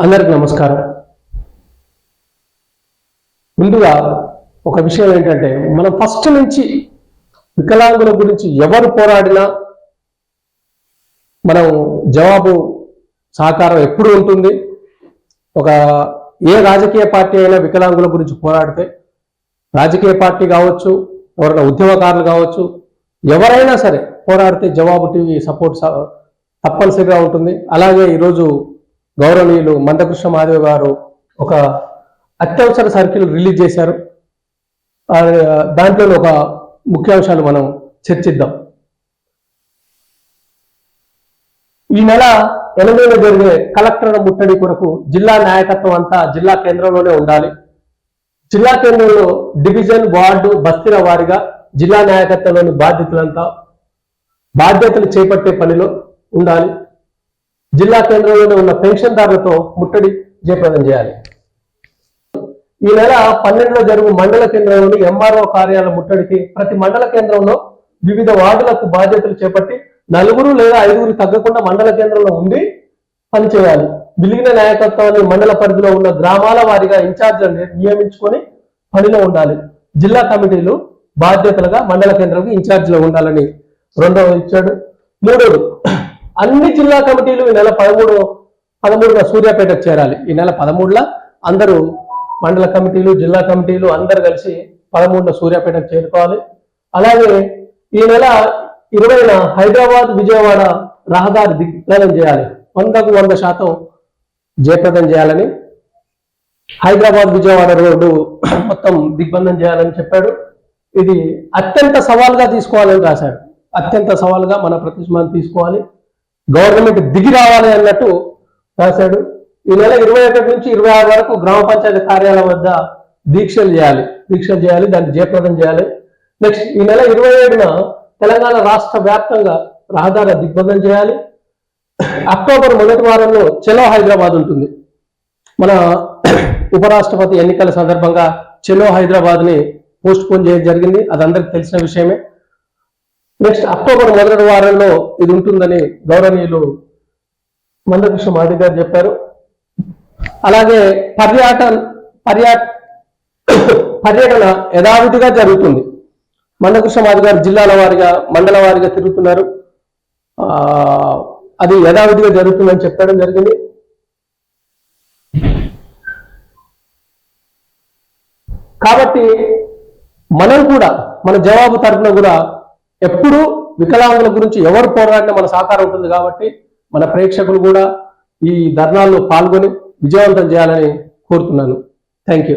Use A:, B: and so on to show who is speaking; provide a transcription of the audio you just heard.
A: అందరికి నమస్కారం. ముందుగా ఒక విషయం ఏంటంటే మనం ఫస్ట్ నుంచి వికలాంగుల గురించి ఎవరు పోరాడినా మనం జవాబు సహకారం ఎప్పుడు ఉంటుంది? ఒక ఏ రాజకీయ పార్టీ అయినా వికలాంగుల గురించి పోరాడితే రాజకీయ పార్టీ కావచ్చు ఎవరైనా ఉద్యమకారులు కావచ్చు ఎవరైనా సరే పోరాడితే జవాబు టీవీ సపోర్ట్ స- తప్పనిసరిగా ఉంటుంది. అలాగే ఈరోజు గౌరవనీయులు మందకృష్ణ మాధవ్ గారు ఒక అత్యవసర సర్కిల్ రిలీజ్ చేశారు. దాంట్లో ఒక ముఖ్యాంశాలు మనం చర్చిద్దాం. ఈ నెల ఎనిమిదిన జరిగే కలెక్టర్ల ముట్టడి కొరకు జిల్లా నాయకత్వం అంతా జిల్లా కేంద్రంలోనే ఉండాలి. జిల్లా కేంద్రంలో డివిజన్ వార్డు బస్తీల వారిగా జిల్లా నాయకత్వంలోని బాధ్యతలంతా బాధ్యతలు చేపట్టే పనిలో ఉండాలి. జిల్లా కేంద్రంలోనే ఉన్న పెన్షన్దారులతో ముట్టడి జయప్రదం చేయాలి. ఈ నెల పన్నెండులో జరుగు మండల కేంద్రంలోని ఎంఆర్ఓ కార్యాలయ ముట్టడికి ప్రతి మండల కేంద్రంలో వివిధ వార్డులకు బాధ్యతలు చేపట్టి నలుగురు లేదా ఐదుగురు తగ్గకుండా మండల కేంద్రంలో ఉండి పనిచేయాలి విలీన నాయకత్వాన్ని మండల పరిధిలో ఉన్న గ్రామాల వారీగా ఇన్ఛార్జీలను నియమించుకొని పనిలో ఉండాలి. జిల్లా కమిటీలు బాధ్యతలుగా మండల కేంద్రంకి ఇన్ఛార్జీలో ఉండాలని రెండవ ఇచ్చాడు. మూడోది అన్ని జిల్లా కమిటీలు ఈ నెల పదమూడు పదమూడున సూర్యాపేటకు చేరాలి. ఈ నెల పదమూడుల అందరూ మండల కమిటీలు జిల్లా కమిటీలు అందరు కలిసి పదమూడున సూర్యాపేటకు చేరుకోవాలి. అలాగే ఈ నెల ఇరవైన హైదరాబాద్ విజయవాడ రహదారి దిగ్బంధం చేయాలి. వందకు వంద శాతం జయప్రదం చేయాలని హైదరాబాద్ విజయవాడ రోడ్డు మొత్తం దిగ్బంధం చేయాలని చెప్పాడు. ఇది అత్యంత సవాల్గా తీసుకోవాలని రాశాడు. అత్యంత సవాల్గా మన ప్రతిష్మాన్ని తీసుకోవాలి. గవర్నమెంట్ దిగి రావాలి అన్నట్టు రాశాడు. ఈ నెల ఇరవై ఒకటి నుంచి ఇరవై ఆరు వరకు గ్రామ పంచాయతీ కార్యాలయం వద్ద దీక్షలు చేయాలి. దీక్షలు చేయాలి దాన్ని జయప్రదం చేయాలి. నెక్స్ట్ ఈ నెల ఇరవై ఏడున తెలంగాణ రాష్ట్ర వ్యాప్తంగా రహదారి దిగ్బంధం చేయాలి. అక్టోబర్ మొదటి వారంలో చెలో హైదరాబాద్ ఉంటుంది. మన ఉపరాష్ట్రపతి ఎన్నికల సందర్భంగా చెలో హైదరాబాద్ని పోస్ట్ పోన్ చేయడం జరిగింది. అది అందరికి తెలిసిన విషయమే. నెక్స్ట్ అక్టోబర్ మొదటి వారంలో ఇది ఉంటుందని గౌరవనీయులు మందకృష్ణ మాది గారు చెప్పారు. అలాగే పర్యాటన పర్యా పర్యటన యథావిధిగా జరుగుతుంది. మందకృష్ణ మాది గారు జిల్లాల వారిగా మండల వారిగా తిరుగుతున్నారు. అది యథావిధిగా జరుగుతుందని చెప్పడం జరిగింది. కాబట్టి మనం కూడా మన జవాబు తరఫున కూడా ఎప్పుడూ వికలాంగుల గురించి ఎవరు పోరాడినా మన సహకారం ఉంటుంది కాబట్టి మన ప్రేక్షకులు కూడా ఈ ధర్నాల్లో పాల్గొని విజయవంతం చేయాలని కోరుతున్నాను. Thank you